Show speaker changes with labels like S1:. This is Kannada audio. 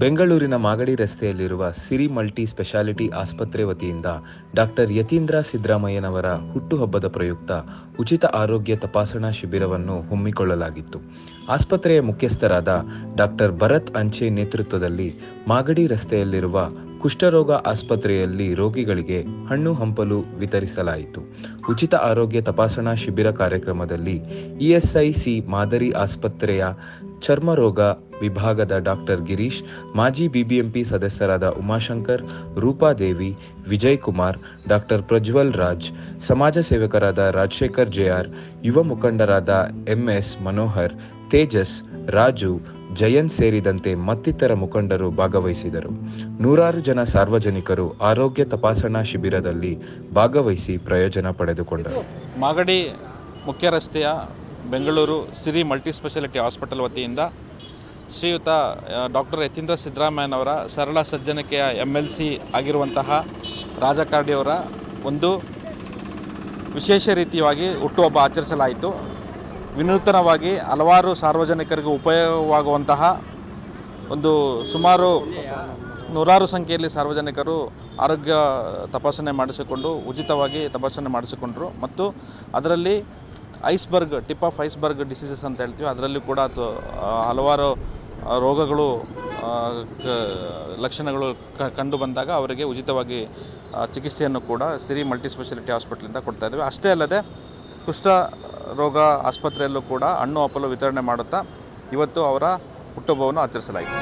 S1: ಬೆಂಗಳೂರಿನ ಮಾಗಡಿ ರಸ್ತೆಯಲ್ಲಿರುವ ಸಿರಿ ಮಲ್ಟಿ ಸ್ಪೆಷಾಲಿಟಿ ಆಸ್ಪತ್ರೆ ವತಿಯಿಂದ ಡಾಕ್ಟರ್ ಯತೀಂದ್ರ ಸಿದ್ದರಾಮಯ್ಯನವರ ಹುಟ್ಟುಹಬ್ಬದ ಪ್ರಯುಕ್ತ ಉಚಿತ ಆರೋಗ್ಯ ತಪಾಸಣಾ ಶಿಬಿರವನ್ನು ಹಮ್ಮಿಕೊಳ್ಳಲಾಗಿತ್ತು. ಆಸ್ಪತ್ರೆಯ ಮುಖ್ಯಸ್ಥರಾದ ಡಾಕ್ಟರ್ ಭರತ್ ಅಂಚೆ ನೇತೃತ್ವದಲ್ಲಿ ಮಾಗಡಿ ರಸ್ತೆಯಲ್ಲಿರುವ ಕುಷ್ಠರೋಗ ಆಸ್ಪತ್ರೆಯಲ್ಲಿ ರೋಗಿಗಳಿಗೆ ಹಣ್ಣು ಹಂಪಲು ವಿತರಿಸಲಾಯಿತು. ಉಚಿತ ಆರೋಗ್ಯ ತಪಾಸಣಾ ಶಿಬಿರ ಕಾರ್ಯಕ್ರಮದಲ್ಲಿ ಇಎಸ್ಐಸಿ ಮಾದರಿ ಆಸ್ಪತ್ರೆಯ ಚರ್ಮರೋಗ ವಿಭಾಗದ ಡಾಕ್ಟರ್ ಗಿರೀಶ್, ಮಾಜಿ ಬಿಬಿಎಂಪಿ ಸದಸ್ಯರಾದ ಉಮಾಶಂಕರ್ ರೂಪಾದೇವಿ ವಿಜಯ್ ಕುಮಾರ್ ಡಾಕ್ಟರ್ ಪ್ರಜ್ವಲ್ ರಾಜ್, ಸಮಾಜ ಸೇವಕರಾದ ರಾಜಶೇಖರ್ ಜೆಆರ್, ಯುವ ಮುಖಂಡರಾದ ಎಂಎಸ್ ಮನೋಹರ್, ತೇಜಸ್, ರಾಜು, ಜಯಂತ್ ಸೇರಿದಂತೆ ಮತ್ತಿತರ ಮುಖಂಡರು ಭಾಗವಹಿಸಿದರು. ನೂರಾರು ಜನ ಸಾರ್ವಜನಿಕರು ಆರೋಗ್ಯ ತಪಾಸಣಾ ಶಿಬಿರದಲ್ಲಿ ಭಾಗವಹಿಸಿ ಪ್ರಯೋಜನ ಪಡೆದುಕೊಂಡರು.
S2: ಮಾಗಡಿ ಮುಖ್ಯ ರಸ್ತೆಯ Bengaluru Siri multi specialty hospital ವತಿಯಿಂದ ಶ್ರೀಯುತ ಡಾಕ್ಟರ್ ಯತೀಂದ್ರ ಸಿದ್ದರಾಮಯ್ಯನವರ ಸರಳ ಸಜ್ಜನಿಕೆಯ ಎಂ ಎಲ್ ಸಿ ಆಗಿರುವಂತಹ ರಾಜಕಾರಣಿಯವರ ಒಂದು ವಿಶೇಷ ರೀತಿಯಾಗಿ ಹುಟ್ಟುಹಬ್ಬ ಆಚರಿಸಲಾಯಿತು. ವಿನೂತನವಾಗಿ ಹಲವಾರು ಸಾರ್ವಜನಿಕರಿಗೆ ಉಪಯೋಗವಾಗುವಂತಹ ಒಂದು ಸುಮಾರು ನೂರಾರು ಸಂಖ್ಯೆಯಲ್ಲಿ ಸಾರ್ವಜನಿಕರು ಆರೋಗ್ಯ ತಪಾಸಣೆ ಮಾಡಿಸಿಕೊಂಡು ಉಚಿತವಾಗಿ ತಪಾಸಣೆ ಮಾಡಿಸಿಕೊಂಡರು. ಮತ್ತು ಅದರಲ್ಲಿ iceberg, tip of iceberg diseases ಅಂತ ಹೇಳ್ತೀವಿ. ಅದರಲ್ಲಿ ಕೂಡ ಅದು ಹಲವಾರು ರೋಗಗಳು ಲಕ್ಷಣಗಳು ಕಂಡು ಬಂದಾಗ ಅವರಿಗೆ ಉಚಿತವಾಗಿ ಚಿಕಿತ್ಸೆಯನ್ನು ಕೂಡ ಸಿರಿ ಮಲ್ಟಿ ಸ್ಪೆಷಾಲಿಟಿ ಹಾಸ್ಪಿಟ್ಲಿಂದ ಕೊಡ್ತಾ ಇದ್ದೀವಿ. ಅಷ್ಟೇ ಅಲ್ಲದೆ, ಕುಷ್ಠ ರೋಗ ಆಸ್ಪತ್ರೆಯಲ್ಲೂ ಕೂಡ ಹಣ್ಣು ಹಪ್ಪಲು ವಿತರಣೆ ಮಾಡುತ್ತಾ, ಇವತ್ತು ಅವರ ಹುಟ್ಟುಹಬ್ಬವನ್ನು ಆಚರಿಸಲಾಯಿತು.